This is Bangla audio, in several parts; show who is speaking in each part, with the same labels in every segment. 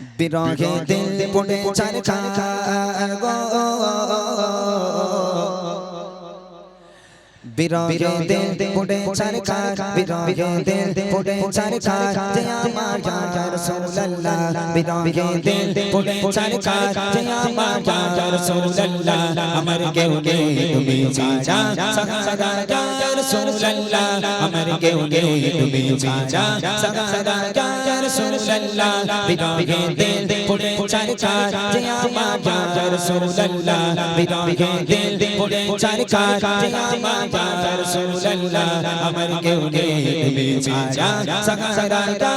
Speaker 1: বিরহে দিল পড়ে চার গো বিরহে দিল পড়ে চার বিরহে দিল পড়ে চার যে আমার ইয়া রাসূলুল্লাহ বিরহে দিল পড়ে চার যে আমার ইয়া রাসূলুল্লাহ আমার কেউ নেই তুমি ছাড়া সহারা ইয়া রাসূলুল্লাহ আমার কেউ নেই তুমি ছাড়া সহারা ইয়া রাসূলুল্লাহ বিরহে দিল পড়ে চার যে আমার ইয়া রাসূলুল্লাহ বিরহে দিল পড়ে চার যে আমার ইয়া রাসূলুল্লাহ, আমার কেউ নেই, তুমি ছাড়া সহারা ইয়া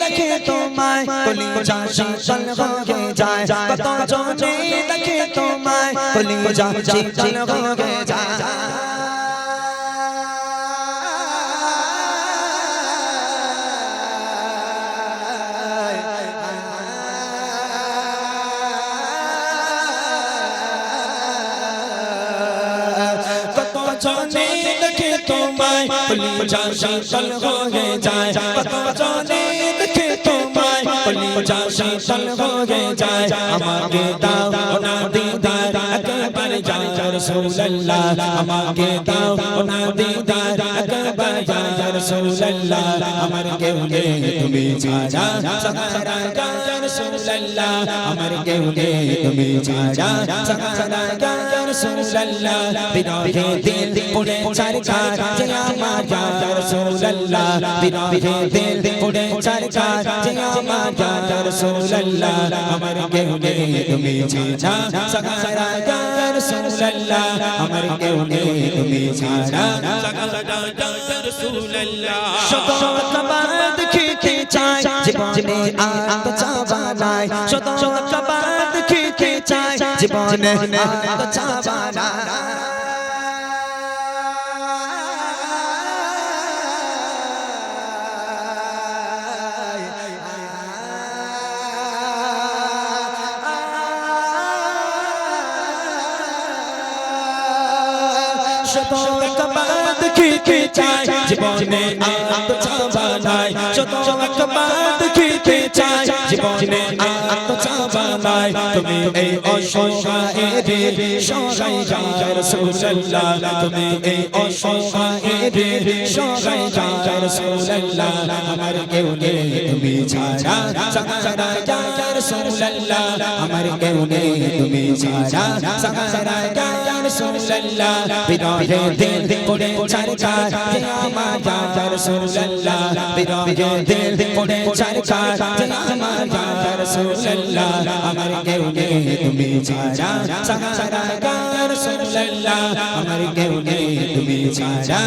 Speaker 1: দেখে তোমায়, কলি যায় তোমায় যায় কত জনে দেখে তোমায় কলি যা শীতল হয়ে যায় কত জনে দেখে তোমায় কলি যা শীতল হয়ে যায় রাসূলুল্লাহ আমাকে দাও না দিদার রাসূলুল্লাহ আমার কেউ নেই তুমি ছাড়া যা আমার কেউ নেই তুমি ছাড়া সাহারা যা রাসূলুল্লাহ বিরহে দিল পড়ে চার চার যে আমার ইয়া রাসূলুল্লাহ বিরহে দিল পড়ে চার চার যে আমার ইয়া রাসূলুল্লাহ, আমার কেউ নেই তুমি ছাড়া সাহারা ইয়া রাসূলুল্লাহ, আমার কেউ নেই তুমি ছাড়া শত কবার দেখিতে চাই জীবনে আর তো চাওয়া নাই শত কবার দেখিতে চাই। জীবনে আর তো চাওয়া শত কবার দেখিতে চাই। জীবনে দেখিতে চাই, জীবনে আর তো চাওয়া নাই তুমি এই অসহায়ের সহায় যা রাসূলুল্লাহ তুমি এই অসহায়ের সহায় যা রাসূলুল্লাহ আমার কেউ নেই, তুমি ছাড়া সাহারা যা রাসূলুল্লাহ আমার কেউ নেই, তুমি ছাড়া সাহারা যা রাসূলুল্লাহ বিরহে দিল পড়ে চার চার যে আমার ইয়া রাসূলুল্লাহ বিরহে দিল পড়ে চার চার যে আমার ইয়া রাসূলুল্লাহ আমার কেউ নেই তুমি ছাড়া সাহারা ইয়া রাসূলুল্লাহ আমার কেউ নেই তুমি ছাড়া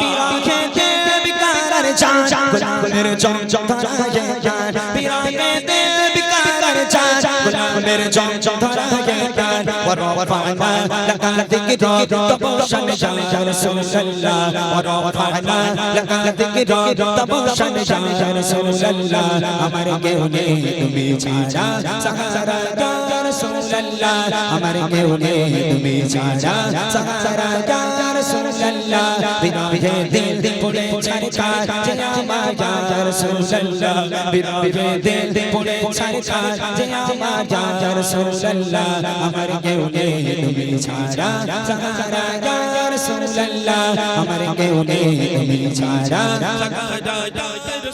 Speaker 1: বিরহে দিল বিকার চার গোলামের জম জম ধরায় গান বিরহে প্রেমের জল ধরা গেলান ওয়ারফানা লাকা যিকর তবশান শান রাসূলুল্লাহ ওয়ারফানা লাকা যিকর তবশান শান রাসূলুল্লাহ আমার কেউ নেই, তুমি ছাড়া সাহারা রাসূলুল্লাহ আমার কেউ নেই তুমি ছাড়া সাহারা ইয়া রাসূলুল্লাহ বিরহে দিল পড়ে ছাড় ছাড় যে আমার ইয়া রাসূলুল্লাহ বিরহে দিল পড়ে ছাড় ছাড় যে আমার ইয়া রাসূলুল্লাহ আমার কেউ নেই তুমি ছাড়া সাহারা ইয়া রাসূলুল্লাহ আমার কেউ নেই তুমি ছাড়া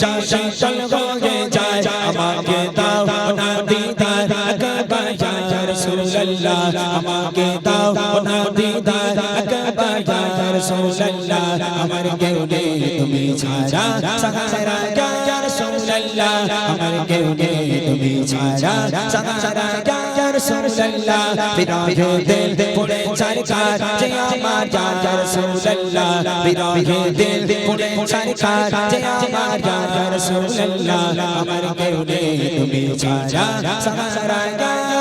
Speaker 1: কলি যা রসুল্লাহ বিরাগে দিল পড়ে চারকার যে আমার জান রসুল্লাহ বিরাগে দিল পড়ে চারকার যে আমার জান রসুল্লাহ আমার কেউ নেই, তুমি ছাড়া সারা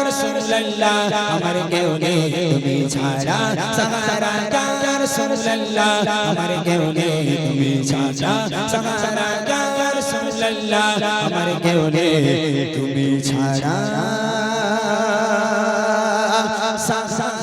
Speaker 1: রসুল্লাহ আমার কেউ নেই, তুমি ছাড়া সারা রসুল্লাহ আমার কেউ তুমি ছাড়া
Speaker 2: সাসা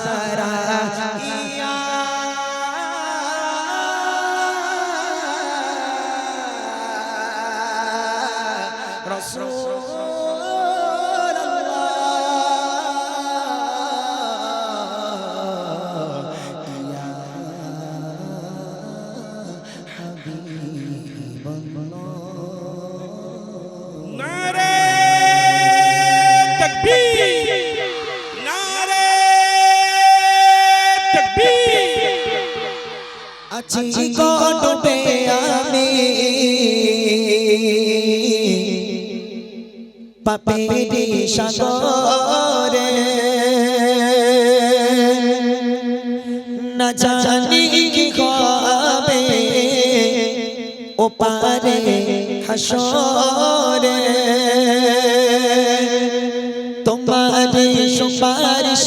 Speaker 1: আছি আমি। পাপেরি সাগরে। না জানি কি হবে। ও পারে হাসরে। তোমারে সুপারিশ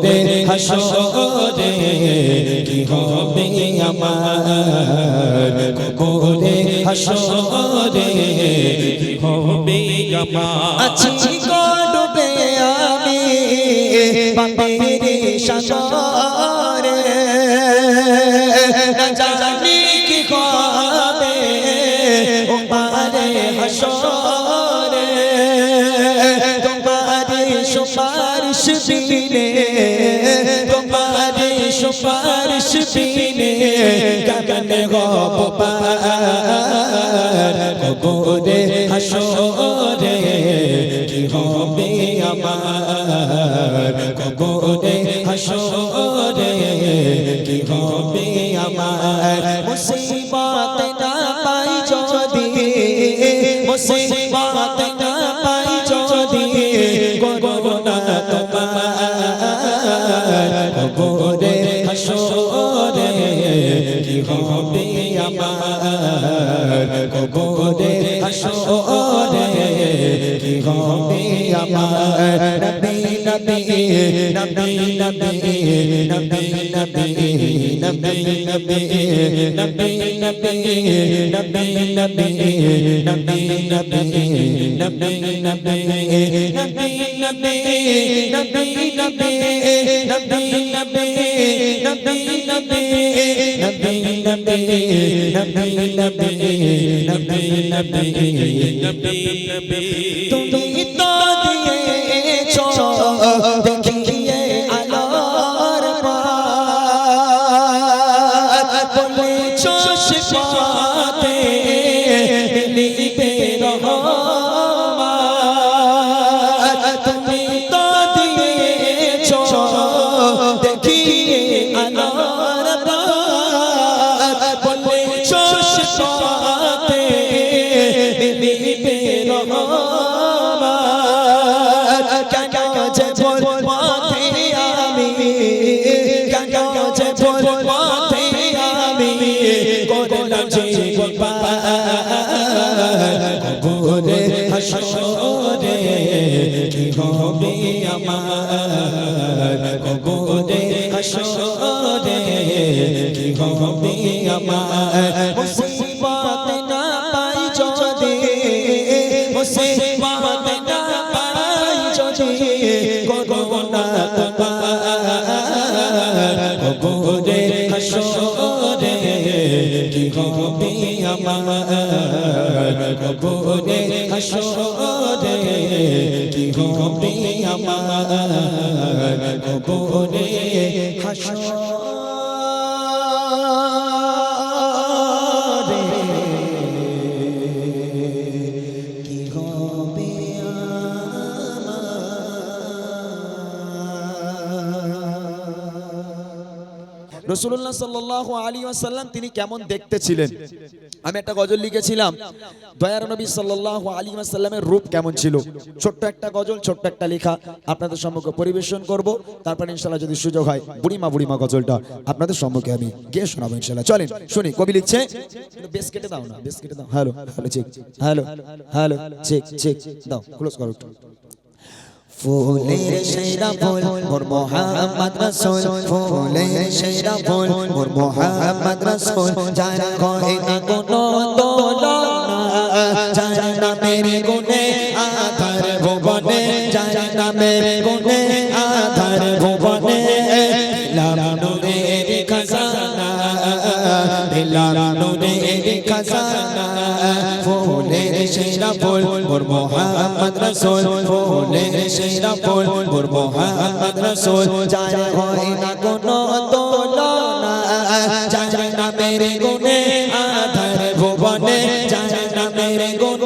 Speaker 1: হাসরে কি হবে আমার? কবরে হাসরে কি হবে আমার? আছি গডবে আমি বাপেরে সাগরে না فرش پینے گگن غاب پر قبور حشور کی ہوبے আমার কবরে হাসরে কি হবে আমার মুসিবত না পাই যদি মুসিবত মদিনাতে তুমি তো দিয়ে চল ময়দান ছিল কবরে হাসরে কি হবে আমার কবরে হাসরে? রসুল্লাহ সাল্লাহ আলী আসাল্লাম তিনি কেমন দেখতে ছিলেন? আমি একটা গজল লিখেছিলাম, দয়ার নবী সাল্লাহ আলী আসাল্লামের রূপ কেমন ছিল? ছোট্ট একটা গজল, ছোট্ট একটা লেখা, আপনাদের সম্মুখে পরিবেশন করব, তারপর ইনশাল্লাহ যদি সুযোগ হয়, বুড়িমা বুড়িমা গজলটা আপনাদের সম্মুখে আমি গিয়ে শোনাবো ইনশাল্লাহ চলেন, শুনি, কবি লিখছে বেশ কেটে দাও না, বেশ কেটে দাও, hello hello, check, hello hello, check check, দাও ক্লোজ করো। ফুলের সেরা ফুল মোর মোহাম্মদ রাসূল। ফুলের সেরা ফুল মোর মোহাম্মদ রাসূল। যারা কহে না কোনো দোলনা যারা নামের গুণে মোর মোহাম্মদ রসুল ফুলের সেরা ফুল মোর মোহাম্মদ রসুল যায় হয় না কোনো তোলনা যায় না মেরে গুনে আধার ভুবনে যায় না মেরে আধার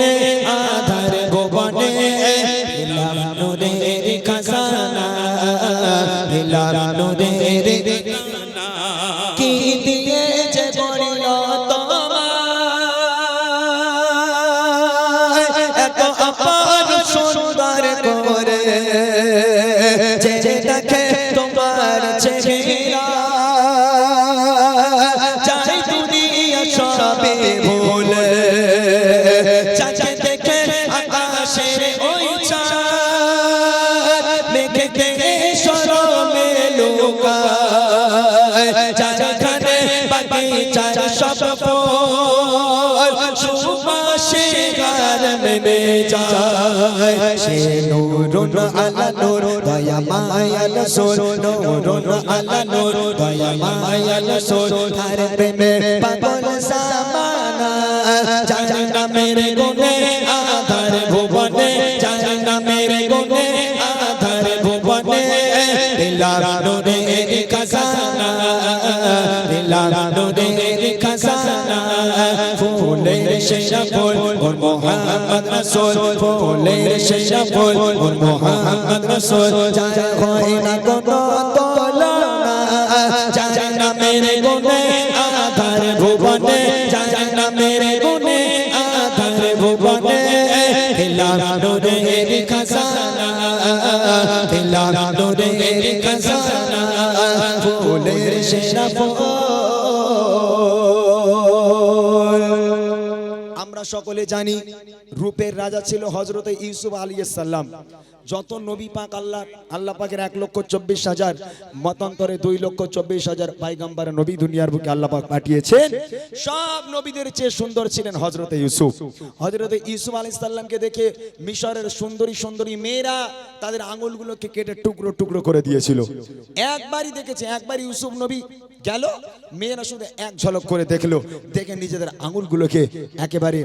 Speaker 1: নূরুন আলা নূর দয়া মায়াল সোল নূরুন আলা নূর দয়া মায়াল সোল তার প্রেমে পাগল সামানা যার নামের গুণে মোহাম্মদ রাসূল, ফুলের সেরা ফুল। ওর মোহাম্মদ রাসূল, যারা হয় না কোনো তুলনা যারা নামের গুণে আধার সকলে জানি, রূপের রাজা ছিল হজরত ইউসুফ আলী সাল্লাম যত নবী পাক আল্লাহ আল্লাহ পাকের এক লক্ষ চব্বিশ হাজার, মতান্তরে দুই লক্ষ চব্বিশ হাজার পাইগাম্বার নবী দুনিয়ার বুকে আল্লাহ পাক পাঠিয়েছেন। সব নবীদের চেয়ে সুন্দর ছিলেন হজরত ইউসুফ। হজরত ইউসুফ আলী সাল্লামকে দেখে মিশরের সুন্দরী সুন্দরী মেয়েরা তাদের আঙুলগুলোকে কেটে টুকরো টুকরো করে দিয়েছিল। একবারই দেখেছে, একবার ইউসুফ নবী গেল। মেয়েরা শুধু এক ঝলক করে দেখল। দেখে নিজেদের আঙুলগুলোকে একেবারে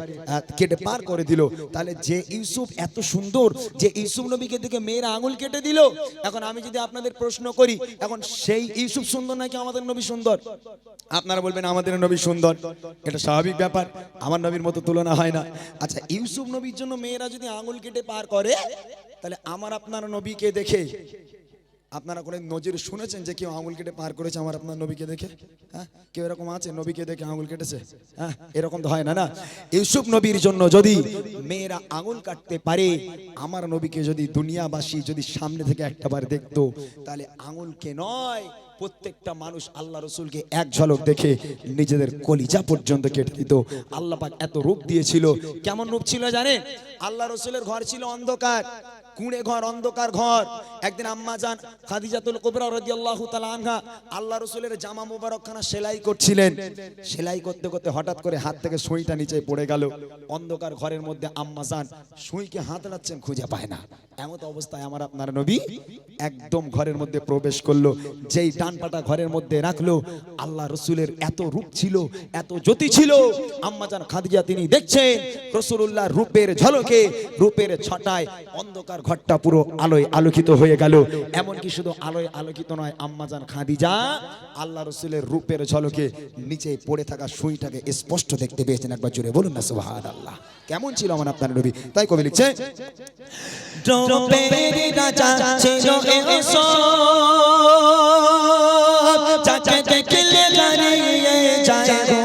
Speaker 1: কেটে পার করে দিল। তাহলে যে ইউসুফ এত সুন্দর, যে ইউসুফ নবীকে দেখে মেয়েরা আঙুল কেটে দিল। এখন আমি যদি আপনাদের প্রশ্ন করি, এখন সেই ইউসুফ সুন্দর নাকি আমাদের নবী সুন্দর? আপনারা বলবেন, আমাদের নবী সুন্দর। এটা স্বাভাবিক ব্যাপার। আমার নবীর মতো তুলনা হয় না। আচ্ছা ইউসুফ নবীর জন্য মেয়েরা যদি আঙুল কেটে পার করে, তাহলে আমার আপনার নবীকে দেখে আপনারা কোনো নজির শুনেছেন যে কেউ আঙুল কেটে পার করেছে আমার আপনার নবীকে দেখে? হ্যাঁ? কেউ এরকম আছে? নবীকে দেখে আঙুল কেটেছে? হ্যাঁ? এরকম তো হয় না না? ইউসুফ নবীর জন্য যদি মেয়েরা আঙুল কাটতে পারে, আমার নবীকে যদি দুনিয়াবাসী যদি সামনে থেকে একটাবার দেখতো, তাহলে আঙুলকে নয় প্রত্যেকটা মানুষ আল্লাহ রসুলকে এক ঝলক দেখে নিজেদের কলিজা পর্যন্ত কেটে দিত। আল্লাহ পাক এত রূপ দিয়েছিল। কেমন রূপ ছিল জানেন? আল্লাহ রসুলের ঘর ছিল অন্ধকার, কুঁড়ে ঘর, অন্ধকার ঘর। একদিন আম্মা যান খাদিজাতুল কুবরা রাদিয়াল্লাহু তাআলা আনহা আল্লাহ রাসূলের জামা মোবারকখানা সেলাই করছিলেন। সেলাই করতে করতে হঠাৎ করে হাত থেকে সুইটা নিচে পড়ে গেল। অন্ধকার ঘরের মধ্যে আম্মা যান, সুইকে হাত রাখছেন
Speaker 3: খুঁজে পায় না। এমত অবস্থায় আমার আপনার নবী একদম ঘরের মধ্যে প্রবেশ করল। যেই ডান পাটা ঘরের মধ্যে রাখল, আল্লাহ রসুলের এত রূপ ছিল, এত জ্যোতি ছিল। আম্মাজান খাদিজা তিনি দেখছেন রসুল্লাহ রূপের ঝলকে, রূপের ছটায় অন্ধকার ঘরটা পুরো আলোয় আলোকিত হয়ে গেল। এমনকি শুধু আলোয় আলোকিত নয়, আম্মাজান খাদিজা আল্লাহ রসুলের রূপের ঝলকে নিচে পড়ে থাকা সুইটাকে স্পষ্ট দেখতে পেয়েছেন। একবার জুড়ে বলুন না সুবহান আল্লাহ কেমন ছিল আমার আপনার নবী? তাই কবি লিখছে
Speaker 1: দ্রৌপদী রাজা ছিল এসো যাকে দেখলে দাঁড়িয়ে যায়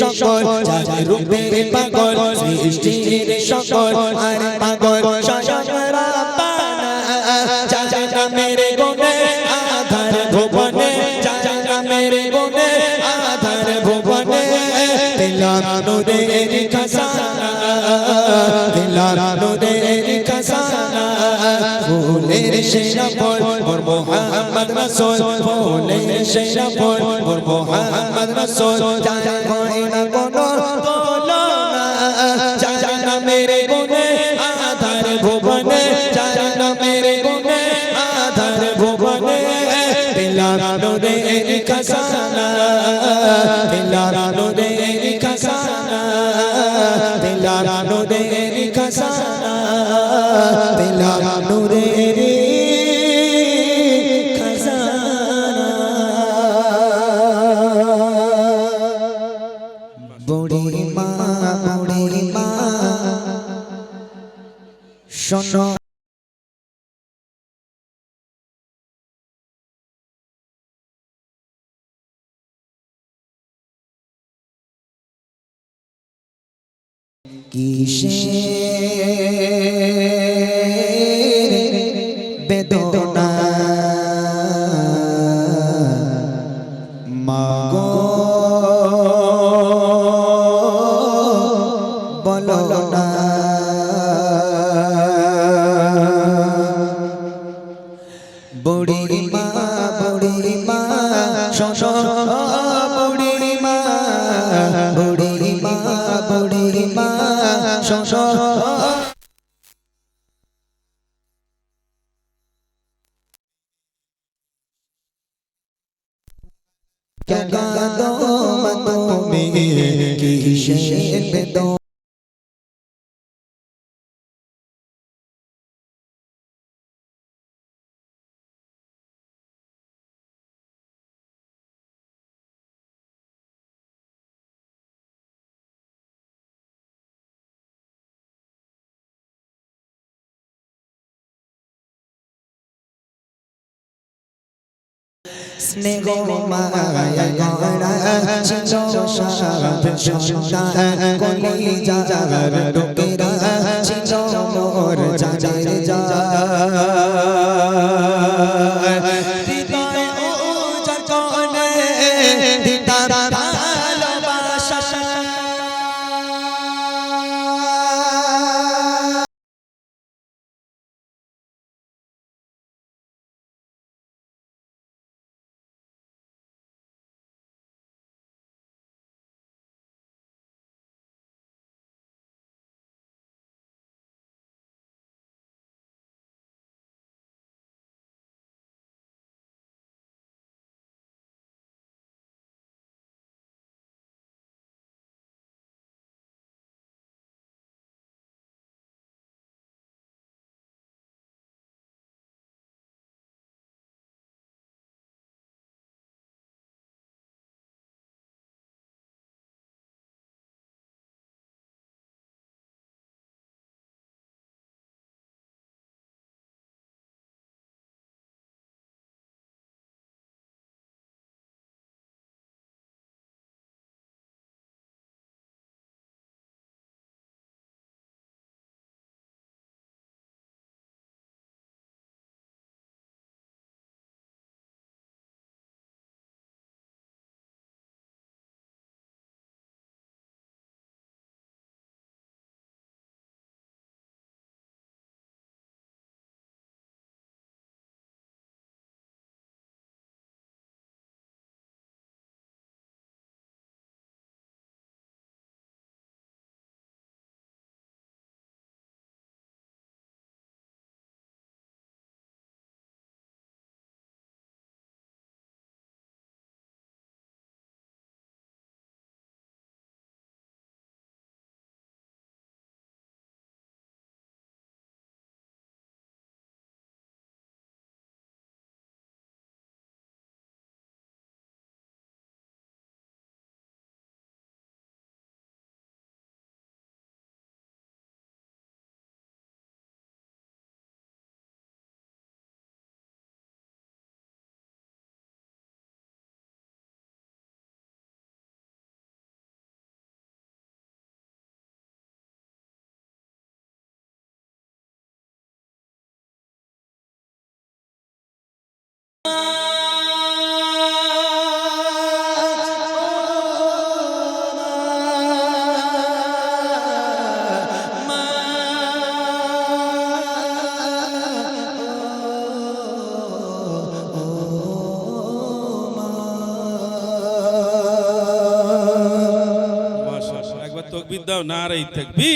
Speaker 3: সকল যার রূপে পাগল, সৃষ্টির সকল
Speaker 1: আর পাগল সজরা পানা। জানা মেরে গোনে আধার ভুবনে জানা মেরে গোনে আধার ভুবনে পেলাম নূরের খাজানা পেলাম নূরের খাজানা ফুলের সেরা ফল মোর মোহাম্মদ রাসূল, ফুলের সেরা ফল মোর মোহাম্মদ রাসূল
Speaker 3: কিসের বেদনা। মাগো বলো না। স্নেহ মায়া গড়া ছিল সাপ সন্তান কলিজার ডোকেরা ছিল মোর
Speaker 2: দাও নারাই থাকবি।